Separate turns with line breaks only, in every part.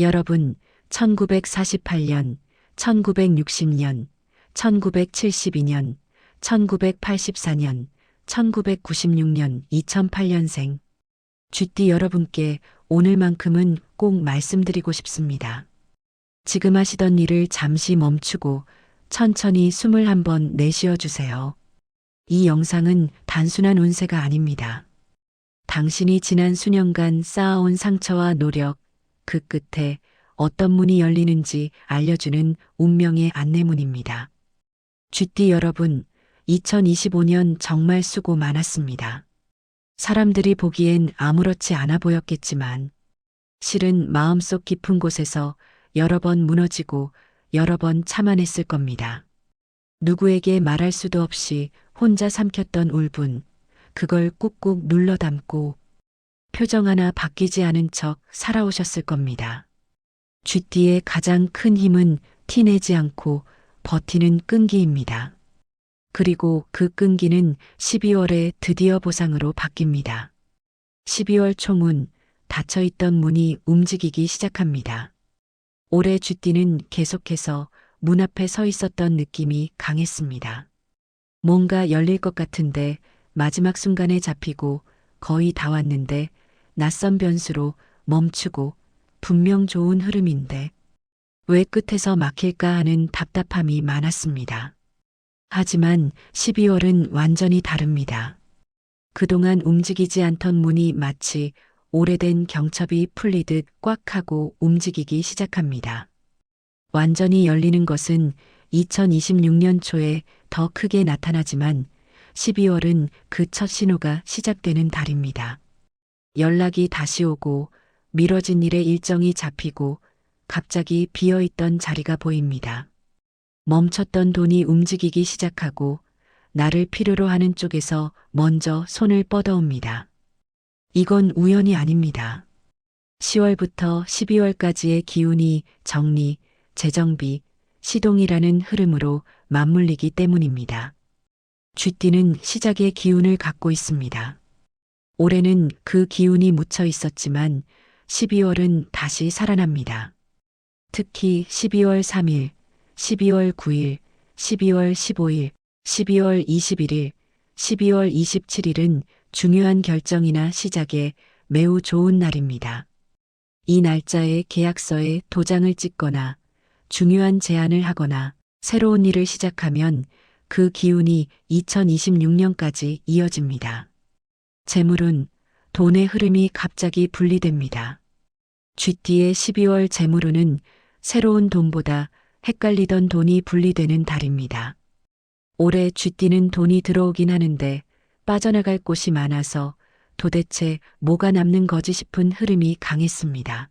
여러분, 1948년, 1960년, 1972년, 1984년, 1996년, 2008년생. 쥐띠 여러분께 오늘만큼은 꼭 말씀드리고 싶습니다. 지금 하시던 일을 잠시 멈추고 천천히 숨을 한번 내쉬어 주세요. 이 영상은 단순한 운세가 아닙니다. 당신이 지난 수년간 쌓아온 상처와 노력, 그 끝에 어떤 문이 열리는지 알려주는 운명의 안내문입니다. 쥐띠 여러분, 2025년 정말 수고 많았습니다. 사람들이 보기엔 아무렇지 않아 보였겠지만, 실은 마음속 깊은 곳에서 여러 번 무너지고 여러 번 참아냈을 겁니다. 누구에게 말할 수도 없이 혼자 삼켰던 울분, 그걸 꾹꾹 눌러 담고 표정 하나 바뀌지 않은 척 살아오셨을 겁니다. 쥐띠의 가장 큰 힘은 티내지 않고 버티는 끈기입니다. 그리고 그 끈기는 12월에 드디어 보상으로 바뀝니다. 12월 초문, 닫혀있던 문이 움직이기 시작합니다. 올해 쥐띠는 계속해서 문 앞에 서 있었던 느낌이 강했습니다. 뭔가 열릴 것 같은데 마지막 순간에 잡히고 거의 다 왔는데 낯선 변수로 멈추고 분명 좋은 흐름인데 왜 끝에서 막힐까 하는 답답함이 많았습니다. 하지만 12월은 완전히 다릅니다. 그동안 움직이지 않던 문이 마치 오래된 경첩이 풀리듯 꽉 하고 움직이기 시작합니다. 완전히 열리는 것은 2026년 초에 더 크게 나타나지만 12월은 그 첫 신호가 시작되는 달입니다. 연락이 다시 오고 미뤄진 일의 일정이 잡히고 갑자기 비어있던 자리가 보입니다. 멈췄던 돈이 움직이기 시작하고 나를 필요로 하는 쪽에서 먼저 손을 뻗어옵니다. 이건 우연이 아닙니다. 10월부터 12월까지의 기운이 정리, 재정비, 시동이라는 흐름으로 맞물리기 때문입니다. 쥐띠는 시작의 기운을 갖고 있습니다. 올해는 그 기운이 묻혀 있었지만 12월은 다시 살아납니다. 특히 12월 3일, 12월 9일, 12월 15일, 12월 21일, 12월 27일은 중요한 결정이나 시작에 매우 좋은 날입니다. 이 날짜에 계약서에 도장을 찍거나 중요한 제안을 하거나 새로운 일을 시작하면 그 기운이 2026년까지 이어집니다. 재물은 돈의 흐름이 갑자기 분리됩니다. 쥐띠의 12월 재물운은 새로운 돈보다 헷갈리던 돈이 분리되는 달입니다. 올해 쥐띠는 돈이 들어오긴 하는데 빠져나갈 곳이 많아서 도대체 뭐가 남는 거지 싶은 흐름이 강했습니다.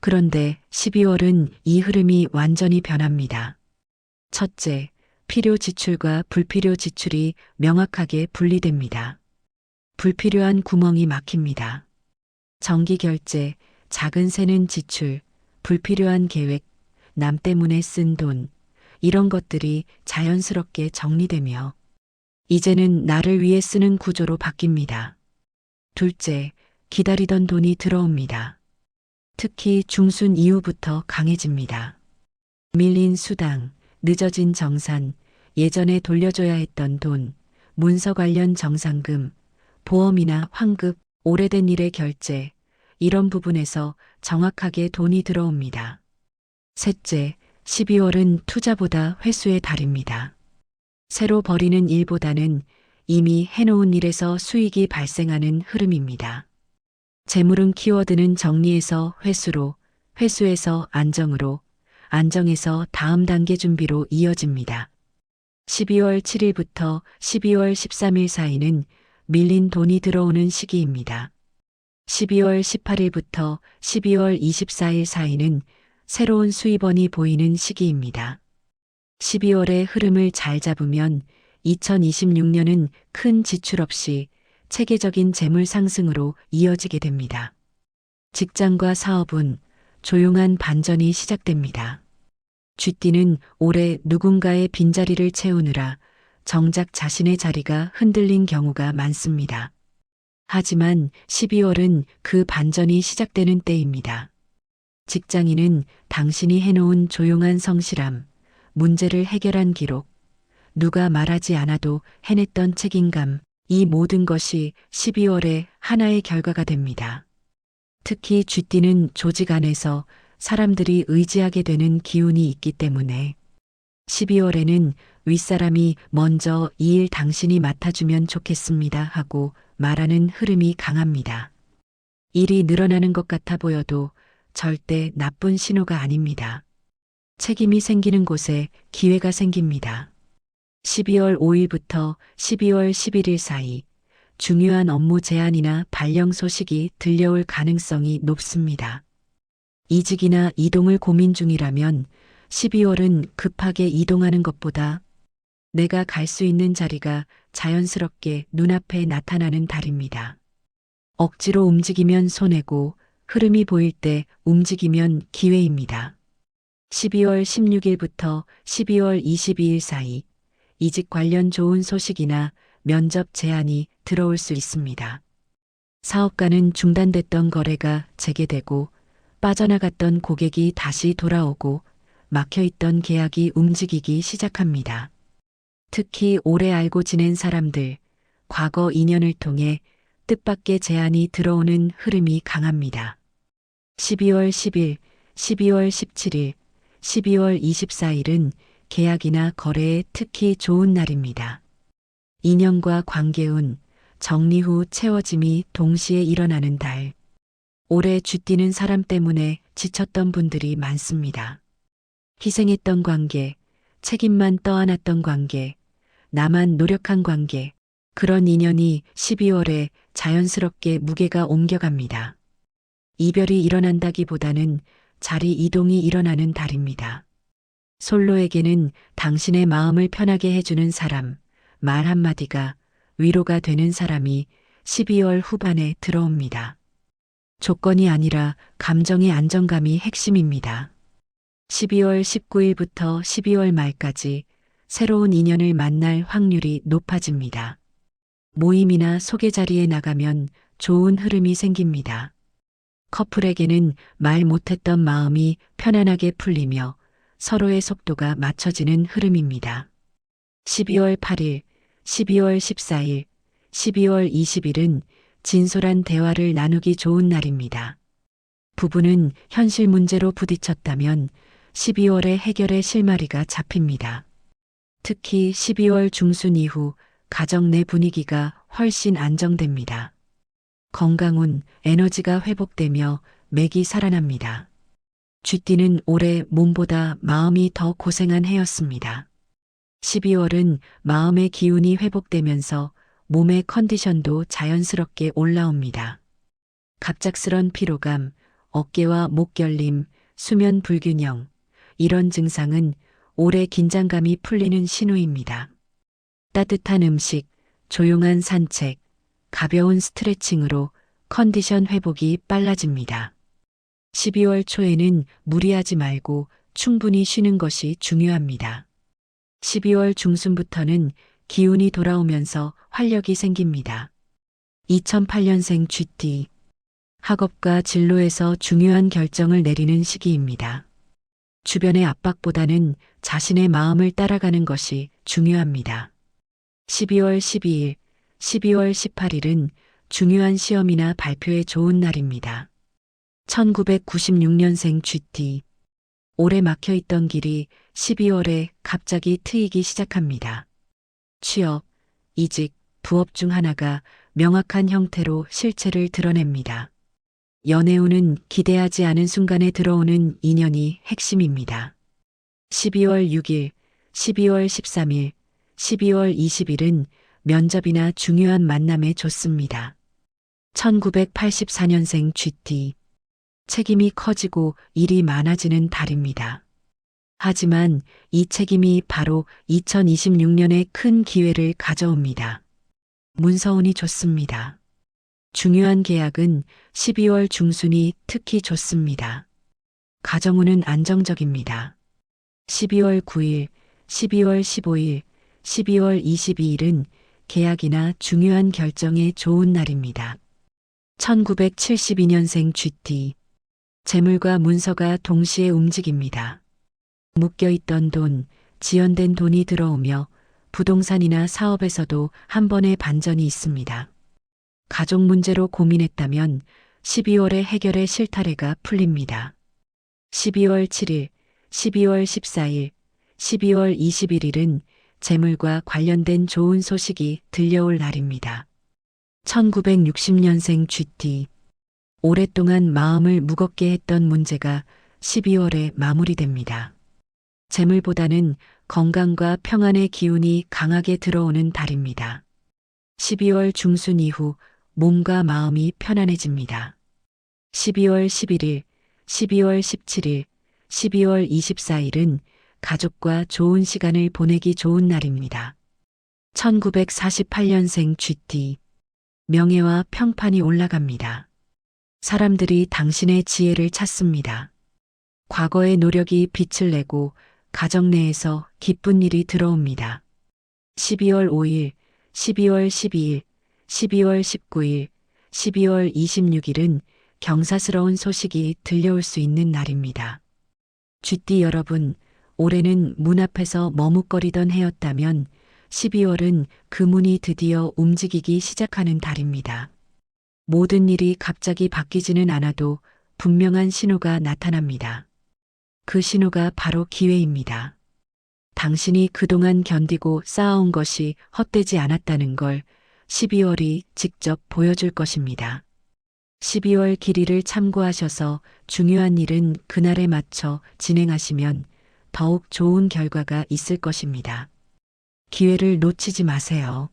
그런데 12월은 이 흐름이 완전히 변합니다. 첫째, 필요 지출과 불필요 지출이 명확하게 분리됩니다. 불필요한 구멍이 막힙니다. 정기 결제, 작은 새는 지출, 불필요한 계획, 남 때문에 쓴 돈, 이런 것들이 자연스럽게 정리되며 이제는 나를 위해 쓰는 구조로 바뀝니다. 둘째, 기다리던 돈이 들어옵니다. 특히 중순 이후부터 강해집니다. 밀린 수당, 늦어진 정산, 예전에 돌려줘야 했던 돈, 문서 관련 정상금, 보험이나 환급, 오래된 일의 결제, 이런 부분에서 정확하게 돈이 들어옵니다. 셋째, 12월은 투자보다 회수의 달입니다. 새로 벌이는 일보다는 이미 해놓은 일에서 수익이 발생하는 흐름입니다. 재물은 키워드는 정리에서 회수로, 회수에서 안정으로, 안정에서 다음 단계 준비로 이어집니다. 12월 7일부터 12월 13일 사이는 밀린 돈이 들어오는 시기입니다. 12월 18일부터 12월 24일 사이는 새로운 수입원이 보이는 시기입니다. 12월의 흐름을 잘 잡으면 2026년은 큰 지출 없이 체계적인 재물 상승으로 이어지게 됩니다. 직장과 사업은 조용한 반전이 시작됩니다. 쥐띠는 올해 누군가의 빈자리를 채우느라 정작 자신의 자리가 흔들린 경우가 많습니다. 하지만 12월은 그 반전이 시작되는 때입니다. 직장인은 당신이 해놓은 조용한 성실함, 문제를 해결한 기록, 누가 말하지 않아도 해냈던 책임감, 이 모든 것이 12월의 하나의 결과가 됩니다. 특히 쥐띠는 조직 안에서 사람들이 의지하게 되는 기운이 있기 때문에 12월에는 윗사람이 먼저 이 일 당신이 맡아주면 좋겠습니다 하고 말하는 흐름이 강합니다. 일이 늘어나는 것 같아 보여도 절대 나쁜 신호가 아닙니다. 책임이 생기는 곳에 기회가 생깁니다. 12월 5일부터 12월 11일 사이 중요한 업무 제안이나 발령 소식이 들려올 가능성이 높습니다. 이직이나 이동을 고민 중이라면 12월은 급하게 이동하는 것보다 내가 갈 수 있는 자리가 자연스럽게 눈앞에 나타나는 달입니다. 억지로 움직이면 손해고 흐름이 보일 때 움직이면 기회입니다. 12월 16일부터 12월 22일 사이 이직 관련 좋은 소식이나 면접 제안이 들어올 수 있습니다. 사업가는 중단됐던 거래가 재개되고 빠져나갔던 고객이 다시 돌아오고 막혀있던 계약이 움직이기 시작합니다. 특히 오래 알고 지낸 사람들, 과거 인연을 통해 뜻밖의 제안이 들어오는 흐름이 강합니다. 12월 10일, 12월 17일, 12월 24일은 계약이나 거래에 특히 좋은 날입니다. 인연과 관계운, 정리 후 채워짐이 동시에 일어나는 달. 오래 쥐뛰는 사람 때문에 지쳤던 분들이 많습니다. 희생했던 관계, 책임만 떠안았던 관계, 나만 노력한 관계, 그런 인연이 12월에 자연스럽게 무게가 옮겨갑니다. 이별이 일어난다기보다는 자리 이동이 일어나는 달입니다. 솔로에게는 당신의 마음을 편하게 해주는 사람, 말 한마디가 위로가 되는 사람이 12월 후반에 들어옵니다. 조건이 아니라 감정의 안정감이 핵심입니다. 12월 19일부터 12월 말까지 새로운 인연을 만날 확률이 높아집니다. 모임이나 소개 자리에 나가면 좋은 흐름이 생깁니다. 커플에게는 말 못했던 마음이 편안하게 풀리며 서로의 속도가 맞춰지는 흐름입니다. 12월 8일, 12월 14일, 12월 20일은 진솔한 대화를 나누기 좋은 날입니다. 부부는 현실 문제로 부딪혔다면 12월에 해결의 실마리가 잡힙니다. 특히 12월 중순 이후 가정 내 분위기가 훨씬 안정됩니다. 건강운, 에너지가 회복되며 맥이 살아납니다. 쥐띠는 올해 몸보다 마음이 더 고생한 해였습니다. 12월은 마음의 기운이 회복되면서 몸의 컨디션도 자연스럽게 올라옵니다. 갑작스런 피로감, 어깨와 목 결림, 수면 불균형, 이런 증상은 올해 긴장감이 풀리는 신호입니다. 따뜻한 음식, 조용한 산책, 가벼운 스트레칭으로 컨디션 회복이 빨라집니다. 12월 초에는 무리하지 말고 충분히 쉬는 것이 중요합니다. 12월 중순부터는 기운이 돌아오면서 활력이 생깁니다. 2008년생 GT 학업과 진로에서 중요한 결정을 내리는 시기입니다. 주변의 압박보다는 자신의 마음을 따라가는 것이 중요합니다. 12월 12일, 12월 18일은 중요한 시험이나 발표에 좋은 날입니다. 1996년생 GT. 오래 막혀 있던 길이 12월에 갑자기 트이기 시작합니다. 취업, 이직, 부업 중 하나가 명확한 형태로 실체를 드러냅니다. 연애운은 기대하지 않은 순간에 들어오는 인연이 핵심입니다. 12월 6일, 12월 13일, 12월 20일은 면접이나 중요한 만남에 좋습니다. 1984년생 GT. 책임이 커지고 일이 많아지는 달입니다. 하지만 이 책임이 바로 2026년에 큰 기회를 가져옵니다. 문서운이 좋습니다. 중요한 계약은 12월 중순이 특히 좋습니다. 가정운은 안정적입니다. 12월 9일, 12월 15일, 12월 22일은 계약이나 중요한 결정에 좋은 날입니다. 1972년생 GT 재물과 문서가 동시에 움직입니다. 묶여있던 돈, 지연된 돈이 들어오며 부동산이나 사업에서도 한 번의 반전이 있습니다. 가족 문제로 고민했다면 12월에 해결의 실타래가 풀립니다. 12월 7일, 12월 14일, 12월 21일은 재물과 관련된 좋은 소식이 들려올 날입니다. 1960년생 GT. 오랫동안 마음을 무겁게 했던 문제가 12월에 마무리됩니다. 재물보다는 건강과 평안의 기운이 강하게 들어오는 달입니다. 12월 중순 이후 몸과 마음이 편안해집니다. 12월 11일, 12월 17일, 12월 24일은 가족과 좋은 시간을 보내기 좋은 날입니다. 1948년생 GT. 명예와 평판이 올라갑니다. 사람들이 당신의 지혜를 찾습니다. 과거의 노력이 빛을 내고 가정 내에서 기쁜 일이 들어옵니다. 12월 5일, 12월 12일, 12월 19일, 12월 26일은 경사스러운 소식이 들려올 수 있는 날입니다. 쥐띠 여러분, 올해는 문 앞에서 머뭇거리던 해였다면 12월은 그 문이 드디어 움직이기 시작하는 달입니다. 모든 일이 갑자기 바뀌지는 않아도 분명한 신호가 나타납니다. 그 신호가 바로 기회입니다. 당신이 그동안 견디고 쌓아온 것이 헛되지 않았다는 걸 12월이 직접 보여줄 것입니다. 12월 길이를 참고하셔서 중요한 일은 그날에 맞춰 진행하시면 더욱 좋은 결과가 있을 것입니다. 기회를 놓치지 마세요.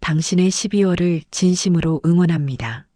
당신의 12월을 진심으로 응원합니다.